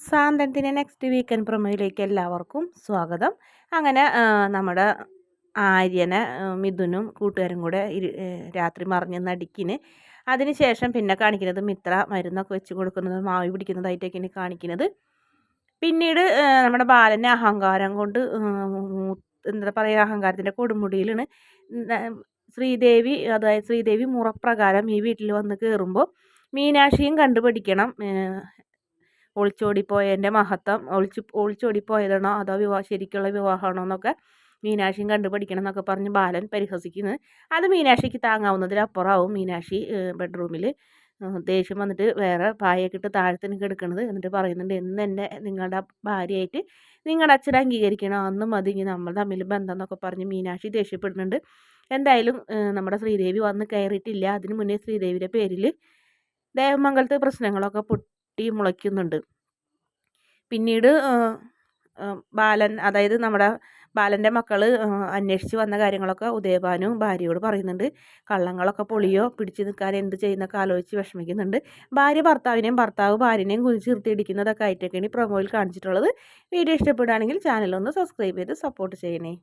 സാന്തനത്തിന്റെ next weekend പ്രൊമോയിലേക്ക് എല്ലാവർക്കും സ്വാഗതം. അങ്ങനെ നമ്മുടെ ആര്യനെ മിഥുനും കൂട്ടുകാരും കൂടെ രാത്രി മറിഞ്ഞ് നടിക്കിന്. അതിനുശേഷം പിന്നെ കാണിക്കുന്നത് മിത്ര മരുന്നൊക്കെ വെച്ച് കൊടുക്കുന്നത് മാവി പിടിക്കുന്നതായിട്ടൊക്കെയാണ് കാണിക്കുന്നത്. പിന്നീട് നമ്മുടെ ബാലന്റെ അഹങ്കാരം കൊണ്ട് എന്താ പറയുക അഹങ്കാരത്തിന്റെ കൊടുമുടിയിലാണ് ശ്രീദേവി അതായത് ശ്രീദേവി മുറപ്രകാരം ഈ വീട്ടിൽ വന്ന് കയറുമ്പോൾ മീനാക്ഷിയും കണ്ടുപിടിക്കണം ഒളിച്ചോടിപ്പോയതിന്റെ മഹത്വം ഒളിച്ച് ഒളിച്ചോടിപ്പോയതാണോ അതോ വിവാഹം ശരിക്കുള്ള വിവാഹമാണോ എന്നൊക്കെ മീനാക്ഷിയും കണ്ടുപിടിക്കണം എന്നൊക്കെ പറഞ്ഞ് ബാലൻ പരിഹസിക്കുന്നത് അത് മീനാക്ഷിക്ക് താങ്ങാവുന്നതിലപ്പുറമാവും. മീനാക്ഷി ബെഡ്റൂമിൽ ദേഷ്യം വന്നിട്ട് വേറെ പായൊക്കെ ഇട്ട് താഴത്തിന് കിടക്കുന്നത് എന്നിട്ട് പറയുന്നുണ്ട് എന്ന് എന്റെ നിങ്ങളുടെ ഭാര്യയായിട്ട് നിങ്ങളുടെ അച്ഛനെ അംഗീകരിക്കണം. അന്ന് മതി ഇനി നമ്മൾ തമ്മിൽ ബന്ധം എന്നൊക്കെ പറഞ്ഞ് മീനാക്ഷി ദേഷ്യപ്പെടുന്നുണ്ട്. എന്തായാലും നമ്മുടെ ശ്രീദേവി വന്ന് കയറിയിട്ടില്ല. അതിന് മുന്നേ ശ്രീദേവിയുടെ പേരിൽ ദേവമംഗലത്ത് പ്രശ്നങ്ങളൊക്കെ പൊട്ടി മുളയ്ക്കുന്നുണ്ട്. പിന്നീട് ബാലൻ അതായത് നമ്മുടെ ബാലന്റെ മക്കൾ അന്വേഷിച്ച് വന്ന കാര്യങ്ങളൊക്കെ ഉദയഭാനും ഭാര്യയോട് പറയുന്നുണ്ട്. കള്ളങ്ങളൊക്കെ പൊളിയോ പിടിച്ചു നിൽക്കാൻ എന്ത് ചെയ്യുന്നൊക്കെ ആലോചിച്ച് വിഷമിക്കുന്നുണ്ട്. ഭാര്യ ഭർത്താവിനെയും ഭർത്താവ് ഭാര്യനെയും കുറിച്ച് നിർത്തിയിടിക്കുന്നതൊക്കെ ആയിട്ടൊക്കെയാണ് ഈ പ്രൊമോയിൽ കാണിച്ചിട്ടുള്ളത്. വീഡിയോ ഇഷ്ടപ്പെടുകയാണെങ്കിൽ ചാനലൊന്ന് സബ്സ്ക്രൈബ് ചെയ്ത് സപ്പോർട്ട് ചെയ്യണേ.